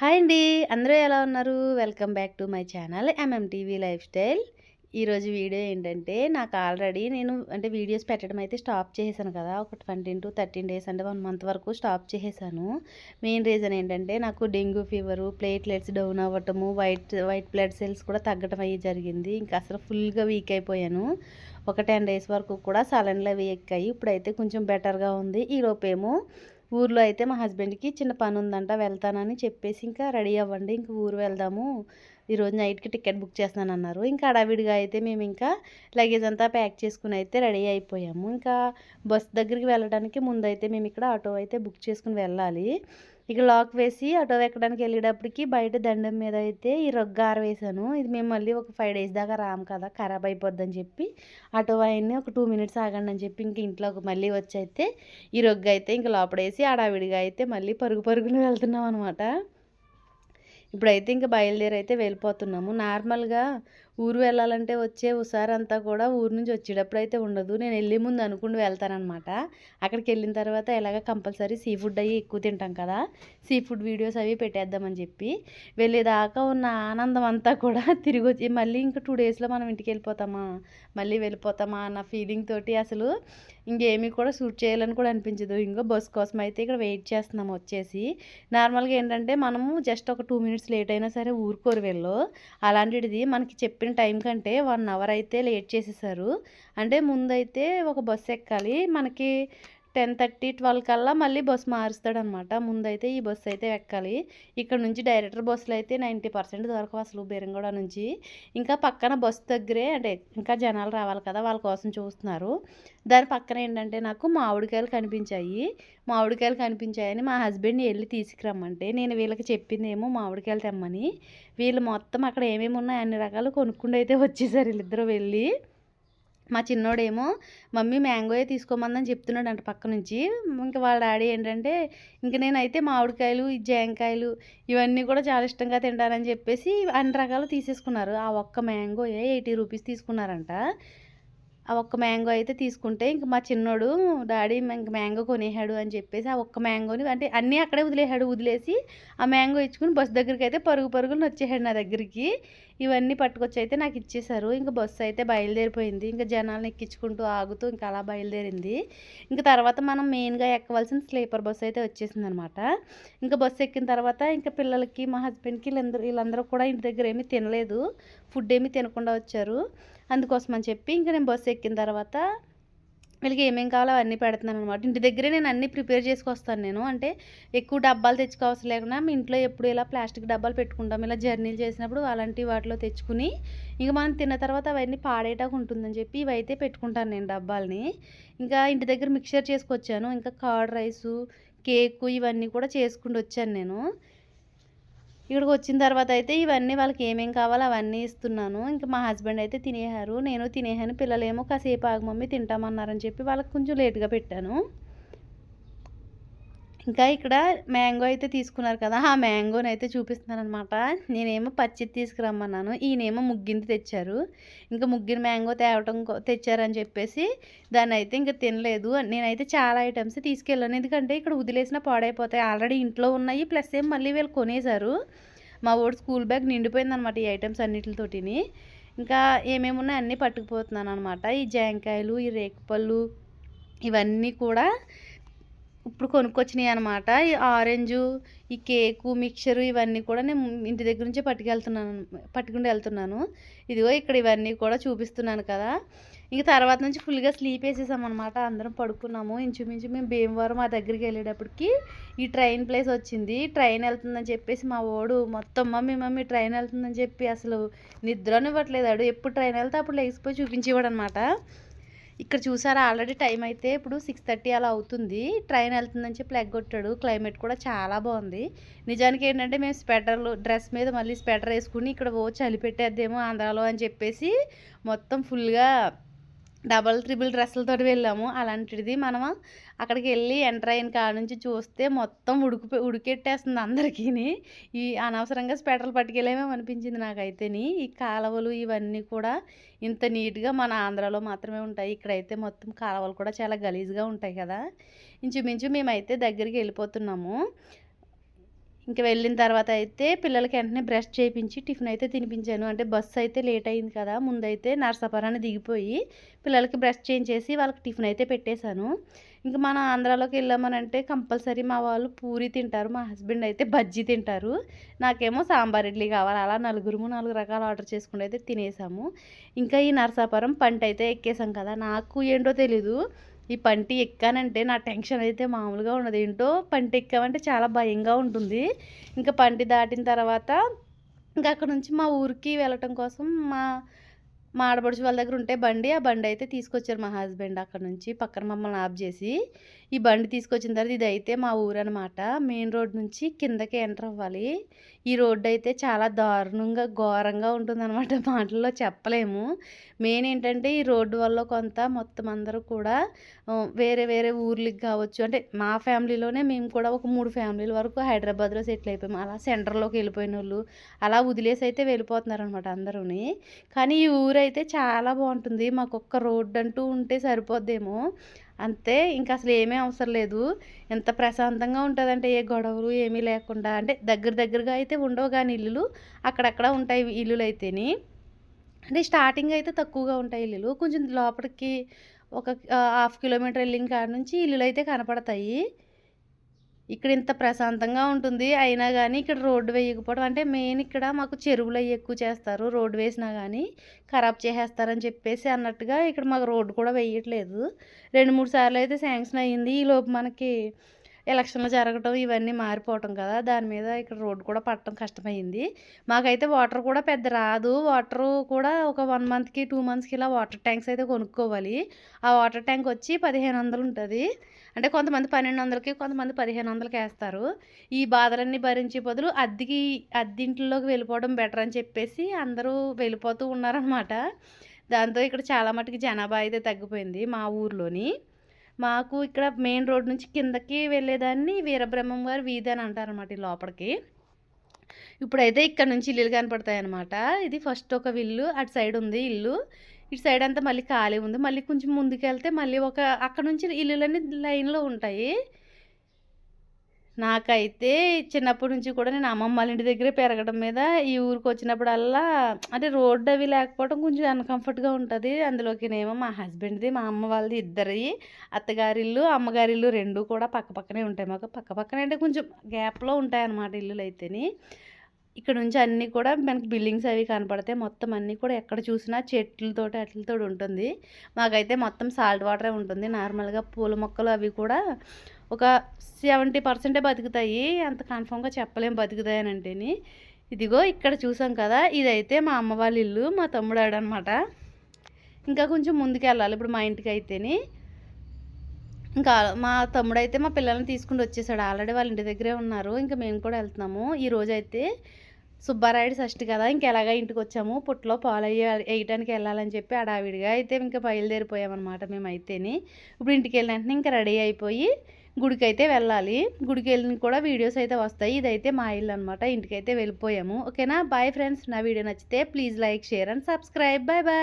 Hi అండి. అందరూ ఎలా ఉన్నారు? Welcome back to my channel MMTV lifestyle ఈరోజు వీడియో ఏంటంటే నాకు ఆల్రెడీ నేను అంటే వీడియోస్ పెట్టడం అయితే స్టాప్ చేసేసాను కదా. ఒక ట్వంటీ టు థర్టీన్ డేస్ అంటే వన్ మంత్ వరకు స్టాప్ చేసేసాను. మెయిన్ రీజన్ ఏంటంటే నాకు డెంగ్యూ ఫీవరు ప్లేట్లెట్స్ డౌన్ అవ్వటము వైట్ వైట్ బ్లడ్ సెల్స్ కూడా తగ్గటం అయ్యి జరిగింది. ఇంకా అసలు ఫుల్గా వీక్ అయిపోయాను. ఒక టెన్ డేస్ వరకు కూడా సలన్లో వీక్ అయ్యి ఇప్పుడైతే కొంచెం బెటర్గా ఉంది. ఈలోపేమో ఊర్లో అయితే మా హస్బెండ్కి చిన్న పని ఉందంట వెళ్తానని చెప్పేసి ఇంకా రెడీ అవ్వండి ఇంక ఊరు వెళ్దాము. ఈరోజు నైట్కి టికెట్ బుక్ చేస్తాను అన్నారు ఇంకా అడావిడిగా అయితే మేము ఇంకా లగేజ్ అంతా ప్యాక్ చేసుకుని అయితే రెడీ అయిపోయాము. ఇంకా బస్ దగ్గరికి వెళ్ళడానికి ముందైతే మేము ఇక్కడ ఆటో అయితే బుక్ చేసుకుని వెళ్ళాలి. ఇక లాక్ వేసి ఆటో ఎక్కడానికి వెళ్ళేటప్పటికి బయట దండం మీద అయితే ఈ రొగ్గ ఆరవేశాను. ఇది మేము మళ్ళీ ఒక ఫైవ్ డేస్ దాకా రాము కదా ఖరాబ్ అయిపోద్దని చెప్పి ఆటో ఆయన్ని ఒక టూ మినిట్స్ ఆగండి అని చెప్పి ఇంక ఇంట్లోకి మళ్ళీ వచ్చి అయితే ఈ రొగ్గ అయితే ఇంక లోపడేసి ఆడావిడిగా అయితే మళ్ళీ పరుగు పరుగులు వెళ్తున్నాం అనమాట ఇప్పుడైతే ఇంకా బయలుదేరి అయితే వెళ్ళిపోతున్నాము. నార్మల్గా ఊరు వెళ్ళాలంటే వచ్చే హుషారంతా కూడా ఊరు నుంచి వచ్చేటప్పుడు అయితే ఉండదు. నేను వెళ్ళే ముందు అనుకుంటూ వెళ్తానమాట అక్కడికి వెళ్ళిన తర్వాత ఎలాగ కంపల్సరీ సీ ఫుడ్ అవి ఎక్కువ తింటాం కదా సీ ఫుడ్ వీడియోస్ అవి పెట్టేద్దామని చెప్పి వెళ్ళేదాకా ఉన్న ఆనందం అంతా కూడా తిరిగి వచ్చి మళ్ళీ ఇంకా టూ డేస్లో మనం ఇంటికి వెళ్ళిపోతామా మళ్ళీ వెళ్ళిపోతామా అన్న ఫీలింగ్ తోటి అసలు ఇంకేమీ కూడా షూట్ చేయాలని కూడా అనిపించదు. ఇంకో బస్ కోసం అయితే ఇక్కడ వెయిట్ చేస్తున్నాము వచ్చేసి. నార్మల్గా ఏంటంటే మనము జస్ట్ ఒక టూ మినిట్స్ లేట్ అయినా సరే ఊరుకోరు వెళ్ళు. అలాంటిది మనకి చెప్పిన టైం కంటే వన్ అవర్ అయితే లేట్ చేసేసారు. అంటే ముందైతే ఒక బస్సు ఎక్కాలి. మనకి టెన్ థర్టీ ట్వెల్వ్ కల్లా మళ్ళీ బస్సు మారుస్తాడనమాట. ముందైతే ఈ బస్సు అయితే ఎక్కాలి. ఇక్కడ నుంచి డైరెక్టర్ బస్సులు అయితే నైంటీ పర్సెంట్ దొరకవు అసలు బీరంగూడ నుంచి. ఇంకా పక్కన బస్సు దగ్గరే అంటే ఇంకా జనాలు రావాలి కదా వాళ్ళ కోసం చూస్తున్నారు. దాని పక్కన ఏంటంటే నాకు మామిడికాయలు కనిపించాయి. మామిడికాయలు కనిపించాయని మా హస్బెండ్ వెళ్ళి తీసుకురమ్మంటే నేను వీళ్ళకి చెప్పిందేమో మామిడికాయలు తెమ్మని. వీళ్ళు మొత్తం అక్కడ ఏమేమి ఉన్నాయో అన్ని రకాలు కొనుక్కుంటూ అయితే వచ్చేసారు వీళ్ళిద్దరూ వెళ్ళి. మా చిన్నోడేమో మమ్మీ మ్యాంగోయే తీసుకోమందని చెప్తున్నాడు అంట పక్క నుంచి ఇంకా వాళ్ళ డాడీ ఏంటంటే ఇంక నేనైతే మామిడికాయలు ఈ జాంకాయలు ఇవన్నీ కూడా చాలా ఇష్టంగా తింటానని చెప్పేసి అన్ని రకాలు తీసేసుకున్నారు. ఆ ఒక్క మ్యాంగోయే ఎయిటీ రూపీస్ తీసుకున్నారంట. ఆ ఒక్క మ్యాంగో అయితే తీసుకుంటే ఇంక మా చిన్నోడు డాడీ ఇంక మ్యాంగో కొనేసాడు అని చెప్పేసి ఆ ఒక్క మ్యాంగోని అంటే అన్నీ అక్కడే వదిలేసాడు వదిలేసి ఆ మ్యాంగో ఇచ్చుకుని బస్సు దగ్గరికి అయితే పరుగు పరుగులు వచ్చేసాడు నా దగ్గరికి. ఇవన్నీ పట్టుకొచ్చి అయితే నాకు ఇచ్చేశారు. ఇంకా బస్సు అయితే బయలుదేరిపోయింది. ఇంకా జనాలను ఎక్కించుకుంటూ ఆగుతూ ఇంకా అలా బయలుదేరింది. ఇంకా తర్వాత మనం మెయిన్గా ఎక్కవలసిన స్లీపర్ బస్సు అయితే వచ్చేసింది అనమాట ఇంకా బస్సు ఎక్కిన తర్వాత ఇంకా పిల్లలకి మా హస్బెండ్కి వీళ్ళందరూ వీళ్ళందరూ కూడా ఇంటి దగ్గర ఏమీ తినలేదు. ఫుడ్ ఏమీ తినకుండా వచ్చారు. అందుకోసం అని చెప్పి ఇంకా నేను బస్సు ఎక్కిన తర్వాత వీళ్ళకి ఏమేమి కావాలో అవన్నీ పెడుతున్నాను అనమాట ఇంటి దగ్గరే నేను అన్నీ ప్రిపేర్ చేసుకొస్తాను నేను. అంటే ఎక్కువ డబ్బాలు తెచ్చుకోవాల్సి లేకుండా మీ ఇంట్లో ఎప్పుడు ఇలా ప్లాస్టిక్ డబ్బాలు పెట్టుకుంటాం ఇలా జర్నీలు చేసినప్పుడు అలాంటి వాటిలో తెచ్చుకుని ఇంకా మనం తిన్న తర్వాత అవన్నీ పాడేటాకు ఉంటుందని చెప్పి ఇవైతే పెట్టుకుంటాను నేను డబ్బాలని. ఇంకా ఇంటి దగ్గర మిక్చర్ చేసుకొచ్చాను. ఇంకా కర్డ్ రైసు కేకు ఇవన్నీ కూడా చేసుకుంటూ వచ్చాను నేను. ఇక్కడికి వచ్చిన తర్వాత అయితే ఇవన్నీ వాళ్ళకి ఏమేమి కావాలో అవన్నీ ఇస్తున్నాను. ఇంకా మా హస్బెండ్ అయితే తినేశారు. నేను తినేసాను పిల్లలేమో కాసేపు ఆగు మమ్మీ తింటామన్నారని చెప్పి వాళ్ళకి కొంచెం లేట్గా పెట్టాను. ఇంకా ఇక్కడ మ్యాంగో అయితే తీసుకున్నారు కదా ఆ మ్యాంగోని అయితే చూపిస్తున్నాను అనమాట నేనేమో పచ్చిది తీసుకురమ్మన్నాను ఈయనేమో ముగ్గింది తెచ్చారు. ఇంకా ముగ్గిన మ్యాంగో తేవటం తెచ్చారని చెప్పేసి దాన్ని అయితే ఇంకా తినలేదు. నేనైతే చాలా ఐటమ్స్ తీసుకెళ్ళాను. ఎందుకంటే ఇక్కడ వదిలేసిన పాడైపోతాయి. ఆల్రెడీ ఇంట్లో ఉన్నాయి ప్లస్ ఏం మళ్ళీ వీళ్ళు కొనేశారు. మా ఓడి స్కూల్ బ్యాగ్ నిండిపోయిందనమాట ఈ ఐటమ్స్ అన్నిటితోటిని. ఇంకా ఏమేమి ఉన్నాయో అన్నీ పట్టుకుపోతున్నాను అనమాట ఈ జాంకాయలు ఈ రేకుపళ్ళు ఇవన్నీ కూడా ఇప్పుడు కొనుక్కొచ్చినాయి అనమాట ఈ ఆరెంజు ఈ కేకు మిక్చర్ ఇవన్నీ కూడా నేను ఇంటి దగ్గర నుంచే పట్టుకెళ్తున్నాను పట్టుకుని వెళ్తున్నాను. ఇదిగో ఇక్కడ ఇవన్నీ కూడా చూపిస్తున్నాను కదా. ఇంక తర్వాత నుంచి ఫుల్గా స్లీప్ వేసేసామన్నమాట అందరం పడుకున్నాము. ఇంచుమించు మేము భీమవరం మా దగ్గరికి వెళ్ళేటప్పటికి ఈ ట్రైన్ ప్లేస్ వచ్చింది. ట్రైన్ వెళ్తుందని చెప్పేసి మా ఓడు మొత్తం మమ్మీ మమ్మీ ట్రైన్ వెళ్తుందని చెప్పి అసలు నిద్రనివ్వట్లేదు ఎప్పుడు ట్రైన్ వెళ్తే అప్పుడు లెగిసిపోయి చూపించేవాడు అనమాట ఇక్కడ చూసారా ఆల్రెడీ టైం అయితే ఇప్పుడు సిక్స్ థర్టీ అలా అవుతుంది. ట్రైన్ వెళ్తుందని చెప్పి లెగ్ కొట్టాడు. క్లైమేట్ కూడా చాలా బాగుంది. నిజానికి ఏంటంటే మేము స్వెటర్లు డ్రెస్ మీద మళ్ళీ స్వెటర్ వేసుకుని ఇక్కడ ఓ చలి పెట్టేద్దేమో ఆంధ్రాలో అని చెప్పేసి మొత్తం ఫుల్గా డబల్ ట్రిపుల్ డ్రెస్సులతో వెళ్ళాము. అలాంటిది మనం అక్కడికి వెళ్ళి ఎంటర్ అయిన కాడ నుంచి చూస్తే మొత్తం ఉడుకు ఉడికెట్టేస్తుంది అందరికీ ఈ అనవసరంగా స్వెటర్లు పట్టుకెళ్ళేమేమో అనిపించింది నాకైతేని. ఈ కాలువలు ఇవన్నీ కూడా ఇంత నీట్గా మన ఆంధ్రాలో మాత్రమే ఉంటాయి. ఇక్కడైతే మొత్తం కాలువలు కూడా చాలా గలీజ్గా ఉంటాయి కదా. ఇంచుమించు మేమైతే దగ్గరికి వెళ్ళిపోతున్నాము. ఇంకా వెళ్ళిన తర్వాత అయితే పిల్లలకి వెంటనే బ్రష్ చేయించి టిఫిన్ అయితే తినిపించాను. అంటే బస్సు అయితే లేట్ అయింది కదా ముందైతే నర్సాపురాన్ని దిగిపోయి పిల్లలకి బ్రష్ చేయించేసి వాళ్ళకి టిఫిన్ అయితే పెట్టేశాను. ఇంకా మన ఆంధ్రాలోకి వెళ్ళామనంటే కంపల్సరీ మా వాళ్ళు పూరి తింటారు మా హస్బెండ్ అయితే బజ్జీ తింటారు. నాకేమో సాంబార్ ఇడ్లీ కావాలి అలా నలుగురు నాలుగు రకాలు ఆర్డర్ చేసుకుంటే అయితే తినేసాము. ఇంకా ఈ నరసాపురం పంట అయితే ఎక్కేసాం కదా నాకు ఏంటో తెలీదు. ఈ పంటి ఎక్కానంటే నా టెన్షన్ అయితే మామూలుగా ఉండదు. ఏంటో పంటి ఎక్కామంటే చాలా భయంగా ఉంటుంది. ఇంకా పంటి దాటిన తర్వాత ఇంకా అక్కడ నుంచి మా ఊరికి వెళ్ళటం కోసం మా మా ఆడపడుచు వాళ్ళ దగ్గర ఉంటే బండి ఆ బండి అయితే తీసుకొచ్చారు మా హస్బెండ్ అక్కడ నుంచి పక్కన మమ్మల్ని ఆఫ్ చేసి. ఈ బండి తీసుకొచ్చిన తర్వాత ఇది అయితే మా ఊరు అనమాట మెయిన్ రోడ్ నుంచి కిందకి ఎంటర్ అవ్వాలి. ఈ రోడ్డు అయితే చాలా దారుణంగా ఘోరంగా ఉంటుందన్నమాట. మాటల్లో చెప్పలేము. మెయిన్ ఏంటంటే ఈ రోడ్డు వల్ల కొంత మొత్తం అందరూ కూడా వేరే వేరే ఊర్లకి కావచ్చు. అంటే మా ఫ్యామిలీలోనే మేము కూడా ఒక మూడు ఫ్యామిలీల వరకు హైదరాబాద్లో సెటిల్ అయిపోయాము. అలా సెంటర్లోకి వెళ్ళిపోయిన వాళ్ళు అలా వదిలేసి అయితే వెళ్ళిపోతున్నారు అనమాట అందరూని. కానీ ఈ ఊరు అయితే చాలా బాగుంటుంది. మాకు ఒక్క రోడ్డు అంటూ ఉంటే సరిపోద్దేమో. అంతే ఇంకా అసలు ఏమీ అవసరం లేదు. ఎంత ప్రశాంతంగా ఉంటుందంటే ఏ గొడవలు ఏమీ లేకుండా అంటే దగ్గర దగ్గరగా అయితే ఉండవు కానీ ఇల్లులు అక్కడక్కడ ఉంటాయి ఇల్లులు అయితేని అంటే స్టార్టింగ్ అయితే తక్కువగా ఉంటాయి ఇల్లులు. కొంచెం లోపలికి ఒక హాఫ్ కిలోమీటర్ వెళ్ళిన కాడ నుంచి ఇల్లులు అయితే కనపడతాయి. ఇక్కడ ఇంత ప్రశాంతంగా ఉంటుంది అయినా కానీ ఇక్కడ రోడ్డు వేయకపోవడం అంటే మెయిన్ ఇక్కడ మాకు చెరువులు అవి ఎక్కువ చేస్తారు రోడ్డు వేసినా కానీ ఖరాబ్ చేసేస్తారని చెప్పేసి అన్నట్టుగా ఇక్కడ మాకు రోడ్డు కూడా వేయట్లేదు. రెండు మూడు సార్లు అయితే శాంక్షన్ అయ్యింది. ఈలోపు మనకి ఎలక్షన్లు జరగటం ఇవన్నీ మారిపోవటం కదా దాని మీద ఇక్కడ రోడ్డు కూడా పట్టడం కష్టమైంది. మాకైతే వాటర్ కూడా పెద్ద రాదు. వాటర్ కూడా ఒక వన్ మంత్కి టూ మంత్స్కి ఇలా వాటర్ ట్యాంక్స్ అయితే కొనుక్కోవాలి. ఆ వాటర్ ట్యాంక్ వచ్చి పదిహేను వందలు ఉంటుంది. అంటే కొంతమంది పన్నెండు వందలకి కొంతమంది పదిహేను వందలకి వేస్తారు. ఈ బాధలన్నీ భరించే బదులు అద్దెకి అద్దెంట్లోకి వెళ్ళిపోవడం బెటర్ అని చెప్పేసి అందరూ వెళ్ళిపోతూ ఉన్నారనమాట దాంతో ఇక్కడ చాలా మటుకు జనాభా అయితే తగ్గిపోయింది మా ఊర్లోని. మాకు ఇక్కడ మెయిన్ రోడ్ నుంచి కిందకి వెళ్ళేదాన్ని వీరబ్రహ్మం గారు వీధి అని అంటారనమాట ఈ లోపలికి. ఇప్పుడైతే ఇక్కడ నుంచి ఇల్లులు కనపడతాయి అనమాట ఇది ఫస్ట్ ఒక ఇల్లు అటు సైడ్ ఉంది ఇల్లు. ఇటు సైడ్ అంతా మళ్ళీ ఖాళీ ఉంది. మళ్ళీ కొంచెం ముందుకెళ్తే మళ్ళీ ఒక అక్కడ నుంచి ఇల్లులన్నీ లైన్లో ఉంటాయి. నాకైతే చిన్నప్పటి నుంచి కూడా నేను అమ్మమ్మ వాళ్ళ ఇంటి దగ్గరే పెరగడం మీద ఈ ఊరికి వచ్చినప్పుడల్లా అంటే రోడ్డు అవి లేకపోవడం కొంచెం అన్కంఫర్ట్గా ఉంటుంది. అందులోకినేమో మా హస్బెండ్ది మా అమ్మ వాళ్ళది ఇద్దరి అత్తగారిల్లు అమ్మగారిల్లు రెండు కూడా పక్క పక్కనే ఉంటాయి. మాకు పక్క పక్కనే అంటే కొంచెం గ్యాప్లో ఉంటాయి అన్నమాట ఇల్లులు అయితేని ఇక్కడ నుంచి అన్నీ కూడా మనకి బిల్డింగ్స్ అవి కనపడతాయి మొత్తం అన్నీ కూడా ఎక్కడ చూసినా చెట్లతోటి అట్లతో ఉంటుంది. మాకైతే మొత్తం సాల్ట్ వాటరే ఉంటుంది. నార్మల్గా పూల మొక్కలు అవి కూడా ఒక సెవెంటీ పర్సెంటే బతుకుతాయి. అంత కన్ఫామ్గా చెప్పలేం బతుకుతాయి అని అంటేని. ఇదిగో ఇక్కడ చూసాం కదా ఇదైతే మా అమ్మ వాళ్ళ ఇల్లు మా తమ్ముడు ఆడనమాట. ఇంకా కొంచెం ముందుకు వెళ్ళాలి ఇప్పుడు మా ఇంటికి అయితేని. ఇంకా మా తమ్ముడు అయితే మా పిల్లల్ని తీసుకుని వచ్చేసాడు. ఆల్రెడీ వాళ్ళ ఇంటి దగ్గరే ఉన్నారు. ఇంకా మేము కూడా వెళ్తున్నాము. ఈరోజు అయితే సుబ్బారాయుడు షష్ఠి కదా. ఇంకెలాగా ఇంటికి వచ్చాము? పుట్లో పాలు వేయటానికి వెళ్ళాలని చెప్పి అడావిడిగా అయితే ఇంకా బయలుదేరిపోయామన్నమాట మేము అయితేని ఇప్పుడు ఇంటికి వెళ్ళిన వెంటనే ఇంకా రెడీ అయిపోయి గుడికి అయితే వెళ్ళాలి. గుడికి వెళ్ళిన కూడా వీడియోస్ అయితే వస్తాయి. ఇదైతే మా ఇల్లు అనమాట ఇంటికి అయితే వెళ్ళిపోయాము. ఓకేనా? Bye friends. నా వీడియో నచ్చితే please like share and subscribe. Bye bye